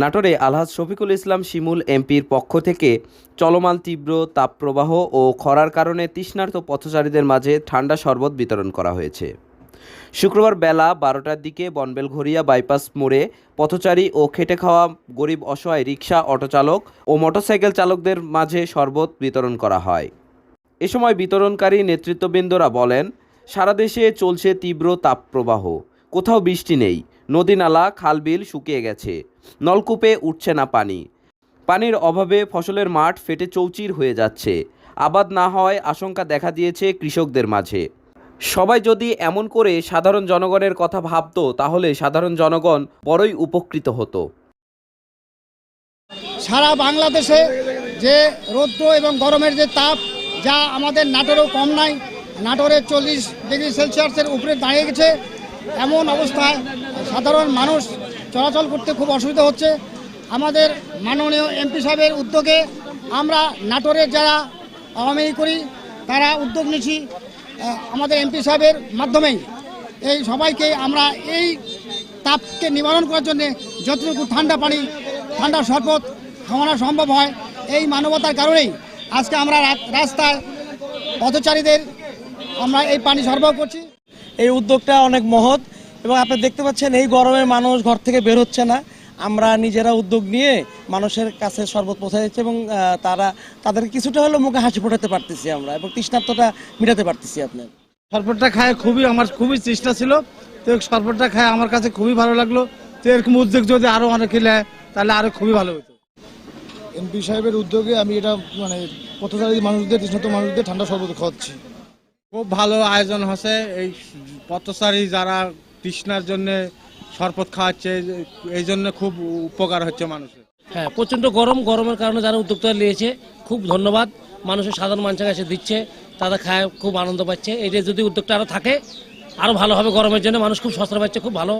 নাটোরে আলহাজ শফিকুল ইসলাম শিমুল এমপির পক্ষ থেকে চলমান তীব্র তাপপ্রবাহ ও খরার কারণে তৃষ্ণার্ত পথচারীদের মাঝে ঠান্ডা শরবত বিতরণ করা হয়েছে। শুক্রবার বেলা বারোটার দিকে বনবেলঘরিয়া বাইপাস মোড়ে পথচারী ও খেটে খাওয়া গরিব অসহায় রিক্সা অটোচালক ও মোটরসাইকেল চালকদের মাঝে শরবত বিতরণ করা হয়। এ সময় বিতরণকারী নেতৃত্ববৃন্দরা বলেন, সারা দেশে চলছে তীব্র তাপপ্রবাহ, কোথাও বৃষ্টি নেই। নদী নালা, খালবিল শুকিয়ে গেছে। নলকূপে উঠছে না পানি। পানির অভাবে ফসলের মাঠ ফেটে চৌচির হয়ে যাচ্ছে। আবাদ না হওয়ায় আশঙ্কা দেখা দিয়েছে কৃষকদের মাঝে। সবাই যদি এমন করে সাধারণ জনগণের কথা ভাবতো, তাহলে সাধারণ জনগণ বড়ই উপকৃত হতো। সারা বাংলাদেশে যে রৌদ্র এবং গরমের যে তাপ, যা আমাদের নাটোরেও কম নাই, নাটোরে চল্লিশ ডিগ্রি সেলসিয়াসের উপরে দাঁড়িয়ে গেছে, এমন অবস্থায় সাধারণ মানুষ চলাচল করতে খুব অসুবিধা হচ্ছে। আমাদের মাননীয় এমপি সাহেবের উদ্যোগে আমরা নাটোরের যারা আওয়ামী করি, তারা উদ্যোগ নিয়েছি আমাদের এমপি সাহেবের মাধ্যমেই। এই সবাইকে আমরা এই তাপকে নিবারণ করার জন্য যতটুকু ঠান্ডা পানি, ঠান্ডা শরবত খাওয়ানো সম্ভব হয়, এই মানবতার কারণেই আজকে আমরা রাস্তায় পথচারীদের আমরা এই পানি সরবরাহ করছি। এই উদ্যোগটা অনেক মহৎ। এবং আপনি দেখতে পাচ্ছেন এই গরমে মানুষ ঘর থেকে বের হচ্ছে না। আমরা নিজেরা উদ্যোগ নিয়ে মানুষের কাছে শরবত পৌঁছে যাচ্ছে এবং তারা তাদের কিছুটা হলেও মুখে হাসি ফোটাতে পারতেছি আমরা এবং তৃষ্ণার্তটা মেটাতে পারতেছি আপনার। শরবতটা খায় খুবই আমার খুবই চেষ্টা ছিল। তো শরবতটা খায় আমার কাছে খুবই ভালো লাগল। তো এরকম উদ্যোগ যদি আরও অনেক নেয় তাহলে আরও খুবই ভালো হতো। এমপি সাহেবের উদ্যোগে আমি এটা মানে পথচারী মানুষদের তৃষ্ণাত মানুষদের ঠান্ডা শরবত খাওয়াচ্ছি। খুব ভালো আয়োজন হচ্ছে। এই পথচারী যারা তৃষ্ণার জন্য শরবত খাওয়াচ্ছে, এই জন্য খুব উপকার হচ্ছে মানুষের। হ্যাঁ প্রচণ্ড গরম, গরমের কারণে যারা উদ্যোক্তা নিয়েছে, খুব ধন্যবাদ। মানুষের সাধারণ মানুষের কাছে দিচ্ছে, তারা খায়, খুব আনন্দ পাচ্ছে। যে যদি উদ্যোগটা আরও থাকে আরও ভালো হবে গরমের জন্য। মানুষ খুব সস্তা পাচ্ছে, খুব ভালো।